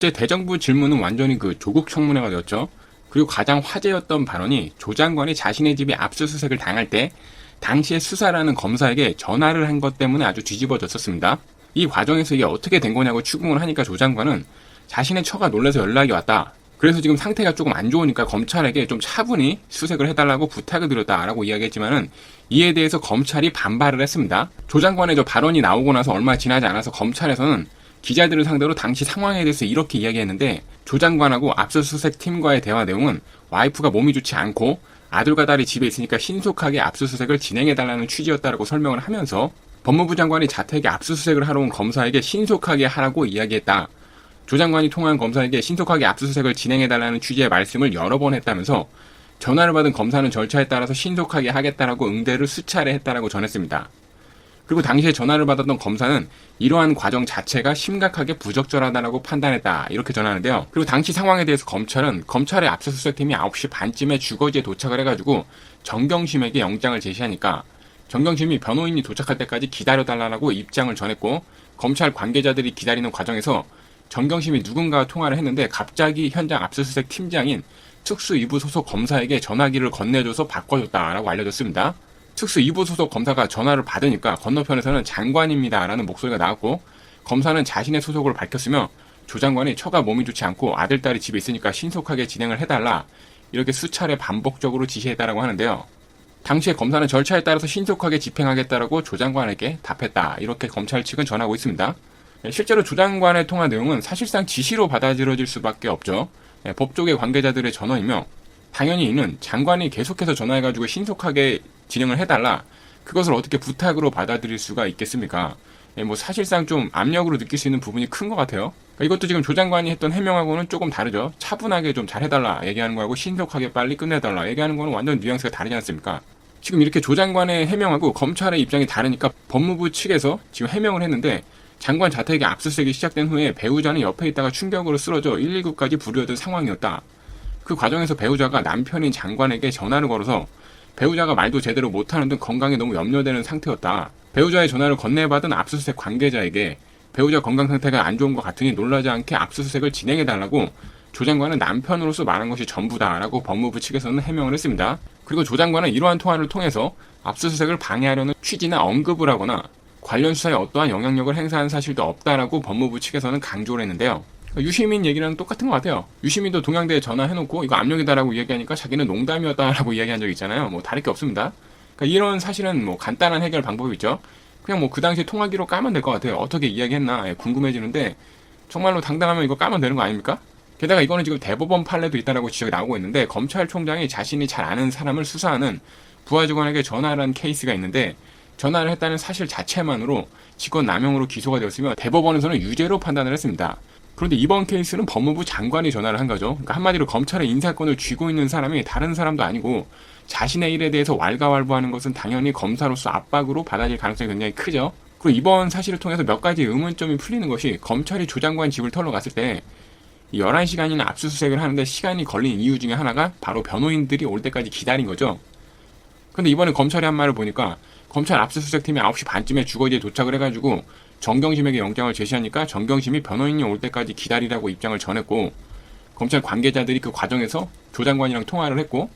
제 대정부 질문은 완전히 그 조국 청문회가 되었죠. 그리고 가장 화제였던 발언이 조 장관이 자신의 집에 압수수색을 당할 때 당시에 수사라는 검사에게 전화를 한 것 때문에 아주 뒤집어졌었습니다. 이 과정에서 이게 어떻게 된 거냐고 추궁을 하니까 조 장관은 자신의 처가 놀라서 연락이 왔다. 그래서 지금 상태가 조금 안 좋으니까 검찰에게 좀 차분히 수색을 해달라고 부탁을 드렸다라고 이야기했지만은 이에 대해서 검찰이 반발을 했습니다. 조 장관의 저 발언이 나오고 나서 얼마 지나지 않아서 검찰에서는 기자들을 상대로 당시 상황에 대해서 이렇게 이야기했는데 조 장관하고 압수수색 팀과의 대화 내용은 와이프가 몸이 좋지 않고 아들과 딸이 집에 있으니까 신속하게 압수수색을 진행해달라는 취지였다라고 설명을 하면서 법무부 장관이 자택에 압수수색을 하러 온 검사에게 신속하게 하라고 이야기했다. 조 장관이 통화한 검사에게 신속하게 압수수색을 진행해달라는 취지의 말씀을 여러 번 했다면서 전화를 받은 검사는 절차에 따라서 신속하게 하겠다라고 응대를 수차례 했다라고 전했습니다. 그리고 당시에 전화를 받았던 검사는 이러한 과정 자체가 심각하게 부적절하다라고 판단했다. 이렇게 전하는데요. 그리고 당시 상황에 대해서 검찰은 검찰의 압수수색팀이 9시 반쯤에 주거지에 도착을 해가지고 정경심에게 영장을 제시하니까 정경심이 변호인이 도착할 때까지 기다려달라고 입장을 전했고 검찰 관계자들이 기다리는 과정에서 정경심이 누군가와 통화를 했는데 갑자기 현장 압수수색 팀장인 특수 2부 소속 검사에게 전화기를 건네줘서 바꿔줬다라고 알려졌습니다. 특수 2부 소속 검사가 전화를 받으니까 건너편에서는 장관입니다라는 목소리가 나왔고 검사는 자신의 소속을 밝혔으며 조 장관이 처가 몸이 좋지 않고 아들, 딸이 집에 있으니까 신속하게 진행을 해달라 이렇게 수차례 반복적으로 지시했다라고 하는데요. 당시에 검사는 절차에 따라서 신속하게 집행하겠다라고 조 장관에게 답했다. 이렇게 검찰 측은 전하고 있습니다. 예, 실제로 조 장관의 통화 내용은 사실상 지시로 받아들여질 수밖에 없죠. 예, 법조계 관계자들의 전언이며 당연히 이는 장관이 계속해서 전화해가지고 신속하게 진행을 해달라. 그것을 어떻게 부탁으로 받아들일 수가 있겠습니까? 예, 뭐 사실상 좀 압력으로 느낄 수 있는 부분이 큰 것 같아요. 그러니까 이것도 지금 조 장관이 했던 해명하고는 조금 다르죠. 차분하게 좀 잘해달라 얘기하는 거하고 신속하게 빨리 끝내달라 얘기하는 거는 완전 뉘앙스가 다르지 않습니까? 지금 이렇게 조 장관의 해명하고 검찰의 입장이 다르니까 법무부 측에서 지금 해명을 했는데 장관 자택에 압수수색이 시작된 후에 배우자는 옆에 있다가 충격으로 쓰러져 119까지 부르려던 상황이었다. 그 과정에서 배우자가 남편인 장관에게 전화를 걸어서 배우자가 말도 제대로 못하는 등 건강에 너무 염려되는 상태였다. 배우자의 전화를 건네받은 압수수색 관계자에게 배우자 건강 상태가 안 좋은 것 같으니 놀라지 않게 압수수색을 진행해달라고 조 장관은 남편으로서 말한 것이 전부다라고 법무부 측에서는 해명을 했습니다. 그리고 조 장관은 이러한 통화를 통해서 압수수색을 방해하려는 취지나 언급을 하거나 관련 수사에 어떠한 영향력을 행사한 사실도 없다라고 법무부 측에서는 강조를 했는데요. 유시민 얘기랑 똑같은 것 같아요. 유시민도 동양대에 전화해놓고 이거 압력이다라고 이야기하니까 자기는 농담이었다라고 이야기한 적 있잖아요. 뭐 다를 게 없습니다. 그러니까 이런 사실은 뭐 간단한 해결 방법이 있죠. 그냥 뭐 그 당시에 통화기로 까면 될 것 같아요. 어떻게 이야기했나 예, 궁금해지는데 정말로 당당하면 이거 까면 되는 거 아닙니까? 게다가 이거는 지금 대법원 판례도 있다라고 지적이 나오고 있는데 검찰총장이 자신이 잘 아는 사람을 수사하는 부하 직원에게 전화를 한 케이스가 있는데 전화를 했다는 사실 자체만으로 직권 남용으로 기소가 되었으며 대법원에서는 유죄로 판단을 했습니다. 그런데 이번 케이스는 법무부 장관이 전화를 한 거죠. 그러니까 한마디로 검찰의 인사권을 쥐고 있는 사람이 다른 사람도 아니고 자신의 일에 대해서 왈가왈부하는 것은 당연히 검사로서 압박으로 받아들일 가능성이 굉장히 크죠. 그리고 이번 사실을 통해서 몇 가지 의문점이 풀리는 것이 검찰이 조 장관 집을 털러 갔을 때 11시간이나 압수수색을 하는데 시간이 걸린 이유 중에 하나가 바로 변호인들이 올 때까지 기다린 거죠. 근데 이번에 검찰이 한 말을 보니까 검찰 압수수색팀이 9시 반쯤에 주거지에 도착을 해가지고 정경심에게 영장을 제시하니까 정경심이 변호인이 올 때까지 기다리라고 입장을 전했고 검찰 관계자들이 그 과정에서 조 장관이랑 통화를 했고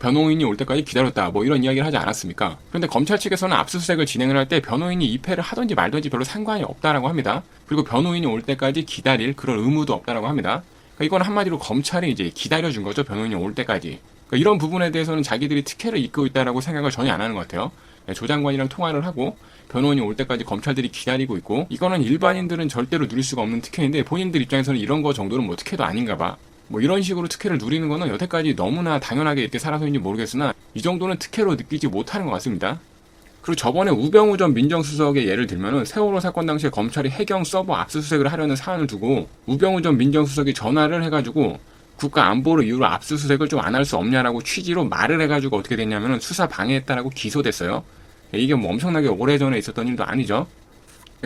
변호인이 올 때까지 기다렸다 뭐 이런 이야기를 하지 않았습니까? 그런데 검찰 측에서는 압수수색을 진행을 할 때 변호인이 입회를 하든지 말든지 별로 상관이 없다라고 합니다. 그리고 변호인이 올 때까지 기다릴 그런 의무도 없다라고 합니다. 그러니까 이건 한마디로 검찰이 이제 기다려준 거죠 변호인이 올 때까지. 그러니까 이런 부분에 대해서는 자기들이 특혜를 잇고 있다라고 생각을 전혀 안 하는 것 같아요. 네, 조 장관이랑 통화를 하고 변호인이 올 때까지 검찰들이 기다리고 있고 이거는 일반인들은 절대로 누릴 수가 없는 특혜인데 본인들 입장에서는 이런 거 정도는 뭐 특혜도 아닌가 봐. 뭐 이런 식으로 특혜를 누리는 거는 여태까지 너무나 당연하게 이렇게 살아서인지 모르겠으나 이 정도는 특혜로 느끼지 못하는 것 같습니다. 그리고 저번에 우병우 전 민정수석의 예를 들면은 세월호 사건 당시에 검찰이 해경 서버 압수수색을 하려는 사안을 두고 우병우 전 민정수석이 전화를 해가지고 국가 안보를 이유로 압수수색을 좀 안 할 수 없냐라고 취지로 말을 해가지고 어떻게 됐냐면은 수사 방해했다라고 기소됐어요. 이게 뭐 엄청나게 오래전에 있었던 일도 아니죠.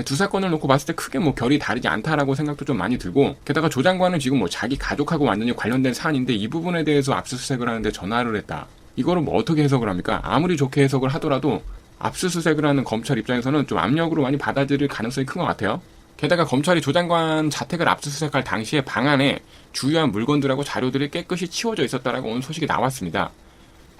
두 사건을 놓고 봤을 때 크게 뭐 결이 다르지 않다라고 생각도 좀 많이 들고 게다가 조 장관은 지금 뭐 자기 가족하고 완전히 관련된 사안인데 이 부분에 대해서 압수수색을 하는데 전화를 했다. 이거를 뭐 어떻게 해석을 합니까? 아무리 좋게 해석을 하더라도 압수수색을 하는 검찰 입장에서는 좀 압력으로 많이 받아들일 가능성이 큰 것 같아요. 게다가 검찰이 조 장관 자택을 압수수색할 당시에 방 안에 주요한 물건들하고 자료들이 깨끗이 치워져 있었다라고 오늘 소식이 나왔습니다.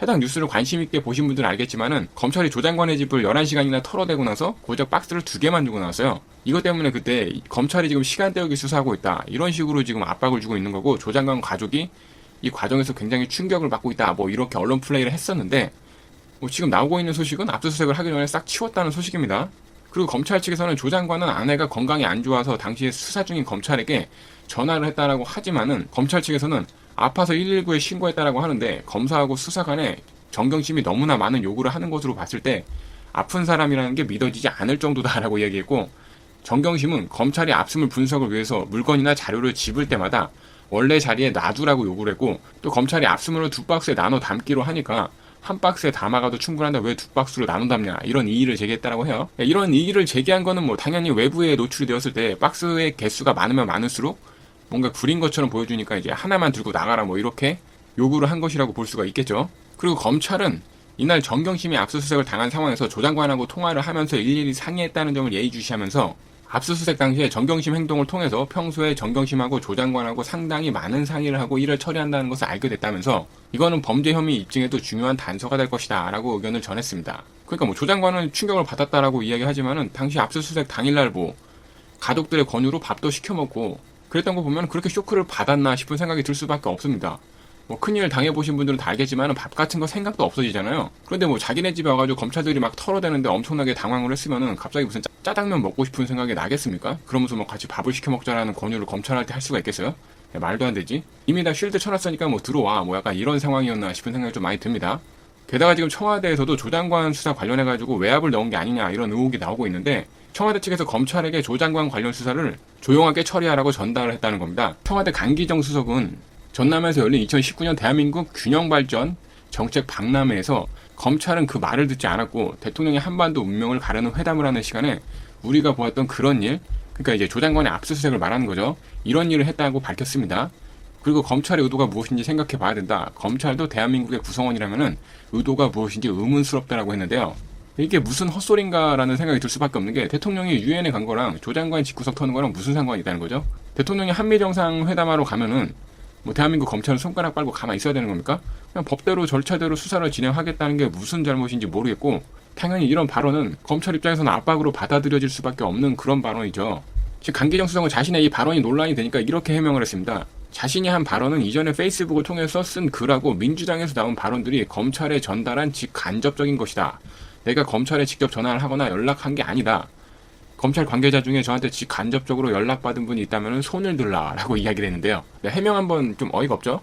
해당 뉴스를 관심 있게 보신 분들은 알겠지만은 검찰이 조 장관의 집을 11시간이나 털어대고 나서 고작 박스를 두 개만 주고 나왔어요. 이것 때문에 그때 검찰이 지금 시간 때우기 수사하고 있다. 이런 식으로 지금 압박을 주고 있는 거고 조 장관 가족이 이 과정에서 굉장히 충격을 받고 있다. 뭐 이렇게 언론 플레이를 했었는데 뭐 지금 나오고 있는 소식은 압수수색을 하기 전에 싹 치웠다는 소식입니다. 그리고 검찰 측에서는 조 장관은 아내가 건강이 안 좋아서 당시에 수사 중인 검찰에게 전화를 했다라고 하지만은 검찰 측에서는 아파서 119에 신고했다라고 하는데 검사하고 수사관에 정경심이 너무나 많은 요구를 하는 것으로 봤을 때 아픈 사람이라는 게 믿어지지 않을 정도다라고 이야기했고 정경심은 검찰이 압수물 분석을 위해서 물건이나 자료를 집을 때마다 원래 자리에 놔두라고 요구를 했고 또 검찰이 압수물을 두 박스에 나눠 담기로 하니까 한 박스에 담아가도 충분한데 왜 두 박스로 나눠 담냐 이런 이의를 제기했다라고 해요. 이런 이의를 제기한 거는 뭐 당연히 외부에 노출이 되었을 때 박스의 개수가 많으면 많을수록 뭔가 구린 것처럼 보여주니까 이제 하나만 들고 나가라 뭐 이렇게 요구를 한 것이라고 볼 수가 있겠죠. 그리고 검찰은 이날 정경심이 압수수색을 당한 상황에서 조 장관하고 통화를 하면서 일일이 상의했다는 점을 예의주시하면서 압수수색 당시에 정경심 행동을 통해서 평소에 정경심하고 조 장관하고 상당히 많은 상의를 하고 일을 처리한다는 것을 알게 됐다면서 이거는 범죄 혐의 입증에도 중요한 단서가 될 것이다 라고 의견을 전했습니다. 그러니까 뭐 조 장관은 충격을 받았다라고 이야기하지만은 당시 압수수색 당일날 뭐 가족들의 권유로 밥도 시켜 먹고 그랬던 거 보면 그렇게 쇼크를 받았나 싶은 생각이 들 수밖에 없습니다. 뭐 큰일 당해보신 분들은 다 알겠지만 밥 같은 거 생각도 없어지잖아요. 그런데 뭐 자기네 집에 와가지고 검찰들이 막 털어대는데 엄청나게 당황을 했으면은 갑자기 무슨 짜, 장면 먹고 싶은 생각이 나겠습니까? 그러면서 뭐 같이 밥을 시켜 먹자라는 권유를 검찰한테 할 수가 있겠어요? 야, 말도 안 되지. 이미 다 쉴드 쳐놨으니까 뭐 들어와. 뭐 약간 이런 상황이었나 싶은 생각이 좀 많이 듭니다. 게다가 지금 청와대에서도 조 장관 수사 관련해 가지고 외압을 넣은 게 아니냐 이런 의혹이 나오고 있는데 청와대 측에서 검찰에게 조 장관 관련 수사를 조용하게 처리하라고 전달을 했다는 겁니다. 청와대 강기정 수석은 전남에서 열린 2019년 대한민국 균형 발전 정책 박람회에서 검찰은 그 말을 듣지 않았고 대통령이 한반도 운명을 가르는 회담을 하는 시간에 우리가 보았던 그런 일, 그러니까 이제 조 장관의 압수수색을 말하는 거죠. 이런 일을 했다고 밝혔습니다. 그리고 검찰의 의도가 무엇인지 생각해 봐야 된다. 검찰도 대한민국의 구성원이라면은 의도가 무엇인지 의문스럽다라고 했는데요. 이게 무슨 헛소린가라는 생각이 들 수밖에 없는 게 대통령이 유엔에 간 거랑 조 장관이 집구석 터는 거랑 무슨 상관이 있다는 거죠? 대통령이 한미 정상 회담하러 가면은 뭐 대한민국 검찰은 손가락 빨고 가만히 있어야 되는 겁니까? 그냥 법대로 절차대로 수사를 진행하겠다는 게 무슨 잘못인지 모르겠고 당연히 이런 발언은 검찰 입장에서는 압박으로 받아들여질 수밖에 없는 그런 발언이죠. 지금 강기정 수석은 자신의 이 발언이 논란이 되니까 이렇게 해명을 했습니다. 자신이 한 발언은 이전에 페이스북을 통해서 쓴 글하고 민주당에서 나온 발언들이 검찰에 전달한 직간접적인 것이다. 내가 검찰에 직접 전화를 하거나 연락한 게 아니다. 검찰 관계자 중에 저한테 직간접적으로 연락받은 분이 있다면 손을 들라라고 이야기를 했는데요. 네, 해명 한번 좀 어이가 없죠?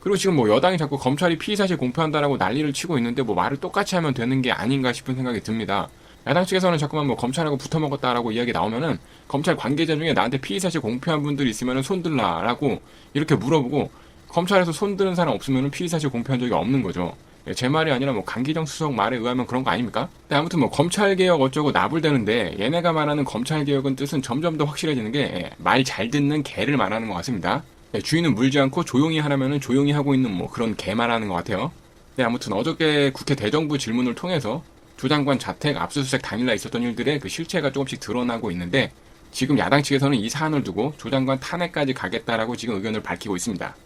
그리고 지금 뭐 여당이 자꾸 검찰이 피의사실 공표한다라고 난리를 치고 있는데 뭐 말을 똑같이 하면 되는 게 아닌가 싶은 생각이 듭니다. 야당 측에서는 자꾸만 뭐 검찰하고 붙어 먹었다라고 이야기 나오면은 검찰 관계자 중에 나한테 피의 사실 공표한 분들이 있으면은 손들라라고 이렇게 물어보고 검찰에서 손드는 사람 없으면은 피의 사실 공표한 적이 없는 거죠. 예, 제 말이 아니라 뭐 강기정 수석 말에 의하면 그런 거 아닙니까? 근데 아무튼 뭐 검찰 개혁 어쩌고 나불대는데 얘네가 말하는 검찰 개혁은 뜻은 점점 더 확실해지는 게 말 잘 듣는 개를 말하는 것 같습니다. 예, 주인은 물지 않고 조용히 하라면은 조용히 하고 있는 뭐 그런 개 말하는 것 같아요. 네, 아무튼 어저께 국회 대정부 질문을 통해서 조 장관 자택 압수수색 당일날 있었던 일들의 그 실체가 조금씩 드러나고 있는데 지금 야당 측에서는 이 사안을 두고 조 장관 탄핵까지 가겠다라고 지금 의견을 밝히고 있습니다.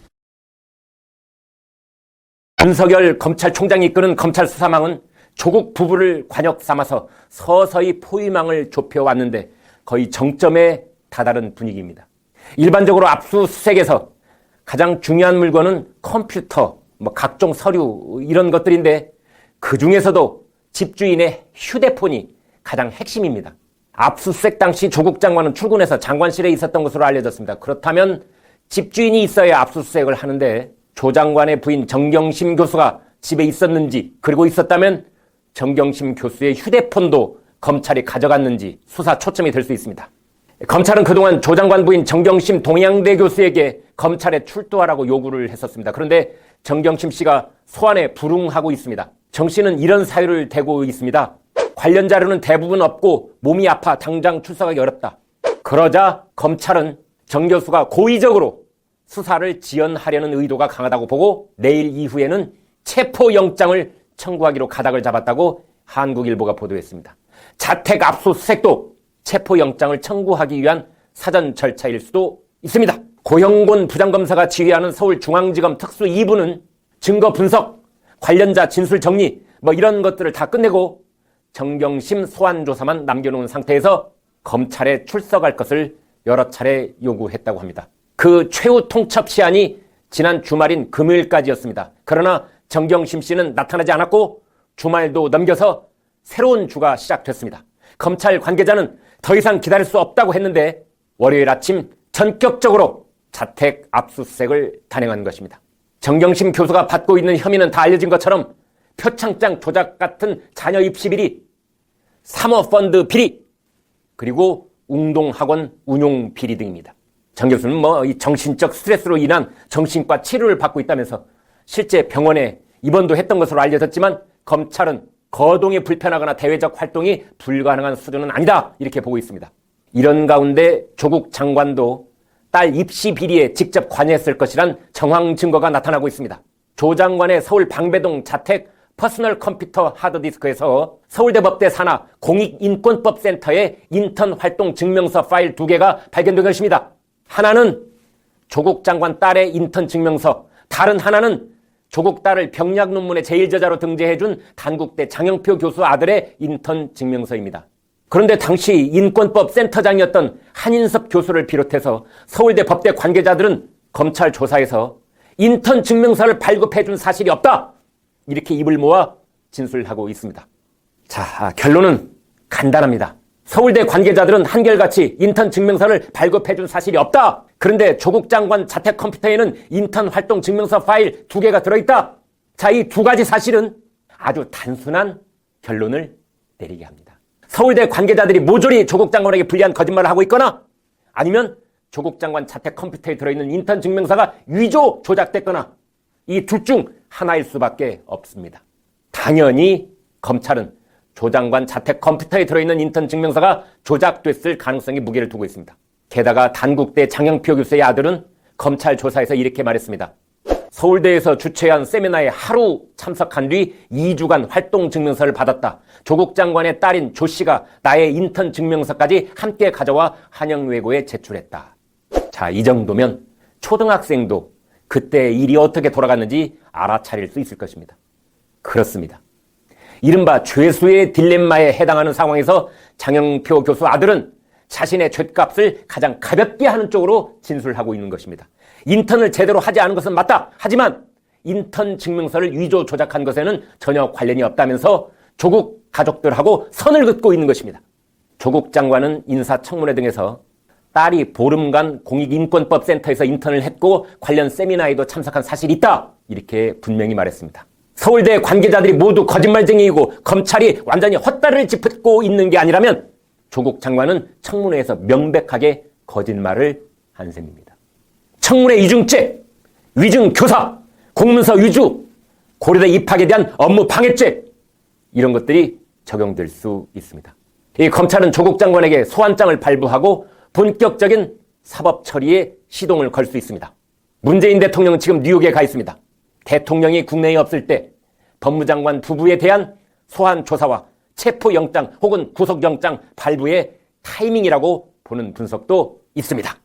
윤석열 검찰총장이 이끄는 검찰 수사망은 조국 부부를 관역 삼아서 서서히 포위망을 좁혀왔는데 거의 정점에 다다른 분위기입니다. 일반적으로 압수수색에서 가장 중요한 물건은 컴퓨터, 뭐 각종 서류 이런 것들인데 그 중에서도 집주인의 휴대폰이 가장 핵심입니다. 압수수색 당시 조국 장관은 출근해서 장관실에 있었던 것으로 알려졌습니다. 그렇다면 집주인이 있어야 압수수색을 하는데 조 장관의 부인 정경심 교수가 집에 있었는지 그리고 있었다면 정경심 교수의 휴대폰도 검찰이 가져갔는지 수사 초점이 될 수 있습니다. 검찰은 그동안 조 장관 부인 정경심 동양대 교수에게 검찰에 출두하라고 요구를 했었습니다. 그런데 정경심 씨가 소환에 불응하고 있습니다. 정 씨는 이런 사유를 대고 있습니다. 관련 자료는 대부분 없고 몸이 아파 당장 출석하기 어렵다. 그러자 검찰은 정 교수가 고의적으로 수사를 지연하려는 의도가 강하다고 보고 내일 이후에는 체포영장을 청구하기로 가닥을 잡았다고 한국일보가 보도했습니다. 자택 압수수색도 체포영장을 청구하기 위한 사전 절차일 수도 있습니다. 고영곤 부장검사가 지휘하는 서울중앙지검 특수 2부는 증거 분석, 관련자 진술 정리, 뭐 이런 것들을 다 끝내고 정경심 소환 조사만 남겨놓은 상태에서 검찰에 출석할 것을 여러 차례 요구했다고 합니다. 그 최후 통첩 시한이 지난 주말인 금요일까지였습니다. 그러나 정경심 씨는 나타나지 않았고 주말도 넘겨서 새로운 주가 시작됐습니다. 검찰 관계자는 더 이상 기다릴 수 없다고 했는데 월요일 아침 전격적으로 자택 압수수색을 단행한 것입니다. 정경심 교수가 받고 있는 혐의는 다 알려진 것처럼 표창장 조작 같은 자녀 입시 비리, 사모펀드 비리, 그리고 웅동학원 운용 비리 등입니다. 정 교수는 뭐 이 정신적 스트레스로 인한 정신과 치료를 받고 있다면서 실제 병원에 입원도 했던 것으로 알려졌지만 검찰은 거동이 불편하거나 대외적 활동이 불가능한 수준은 아니다 이렇게 보고 있습니다. 이런 가운데 조국 장관도 딸 입시 비리에 직접 관여했을 것이란 정황 증거가 나타나고 있습니다. 조 장관의 서울 방배동 자택 퍼스널 컴퓨터 하드디스크에서 서울대법대 산하 공익인권법센터의 인턴 활동 증명서 파일 두 개가 발견된 것입니다. 하나는 조국 장관 딸의 인턴 증명서, 다른 하나는 조국 딸을 병약 논문의 제일저자로 등재해준 단국대 장영표 교수 아들의 인턴 증명서입니다. 그런데 당시 인권법 센터장이었던 한인섭 교수를 비롯해서 서울대 법대 관계자들은 검찰 조사에서 인턴 증명서를 발급해준 사실이 없다! 이렇게 입을 모아 진술하고 있습니다. 자, 결론은 간단합니다. 서울대 관계자들은 한결같이 인턴 증명서를 발급해준 사실이 없다. 그런데 조국 장관 자택 컴퓨터에는 인턴 활동 증명서 파일 두 개가 들어있다. 자, 이 두 가지 사실은 아주 단순한 결론을 내리게 합니다. 서울대 관계자들이 모조리 조국 장관에게 불리한 거짓말을 하고 있거나 아니면 조국 장관 자택 컴퓨터에 들어있는 인턴 증명서가 위조 조작됐거나 이 둘 중 하나일 수밖에 없습니다. 당연히 검찰은 조 장관 자택 컴퓨터에 들어있는 인턴 증명서가 조작됐을 가능성이 무게를 두고 있습니다. 게다가 단국대 장영표 교수의 아들은 검찰 조사에서 이렇게 말했습니다. 서울대에서 주최한 세미나에 하루 참석한 뒤 2주간 활동 증명서를 받았다. 조국 장관의 딸인 조 씨가 나의 인턴 증명서까지 함께 가져와 한영외고에 제출했다. 자, 이 정도면 초등학생도 그때 일이 어떻게 돌아갔는지 알아차릴 수 있을 것입니다. 그렇습니다. 이른바 죄수의 딜레마에 해당하는 상황에서 장영표 교수 아들은 자신의 죗값을 가장 가볍게 하는 쪽으로 진술하고 있는 것입니다. 인턴을 제대로 하지 않은 것은 맞다. 하지만 인턴 증명서를 위조 조작한 것에는 전혀 관련이 없다면서 조국 가족들하고 선을 긋고 있는 것입니다. 조국 장관은 인사청문회 등에서 딸이 보름간 공익인권법센터에서 인턴을 했고 관련 세미나에도 참석한 사실이 있다. 이렇게 분명히 말했습니다. 서울대 관계자들이 모두 거짓말쟁이이고 검찰이 완전히 헛다리를 짚고 있는 게 아니라면 조국 장관은 청문회에서 명백하게 거짓말을 한 셈입니다. 청문회 이중죄, 위증 교사, 공문서 위조, 고려대 입학에 대한 업무 방해죄 이런 것들이 적용될 수 있습니다. 이 검찰은 조국 장관에게 소환장을 발부하고 본격적인 사법 처리에 시동을 걸 수 있습니다. 문재인 대통령은 지금 뉴욕에 가 있습니다. 대통령이 국내에 없을 때 법무장관 부부에 대한 소환 조사와 체포영장 혹은 구속영장 발부의 타이밍이라고 보는 분석도 있습니다.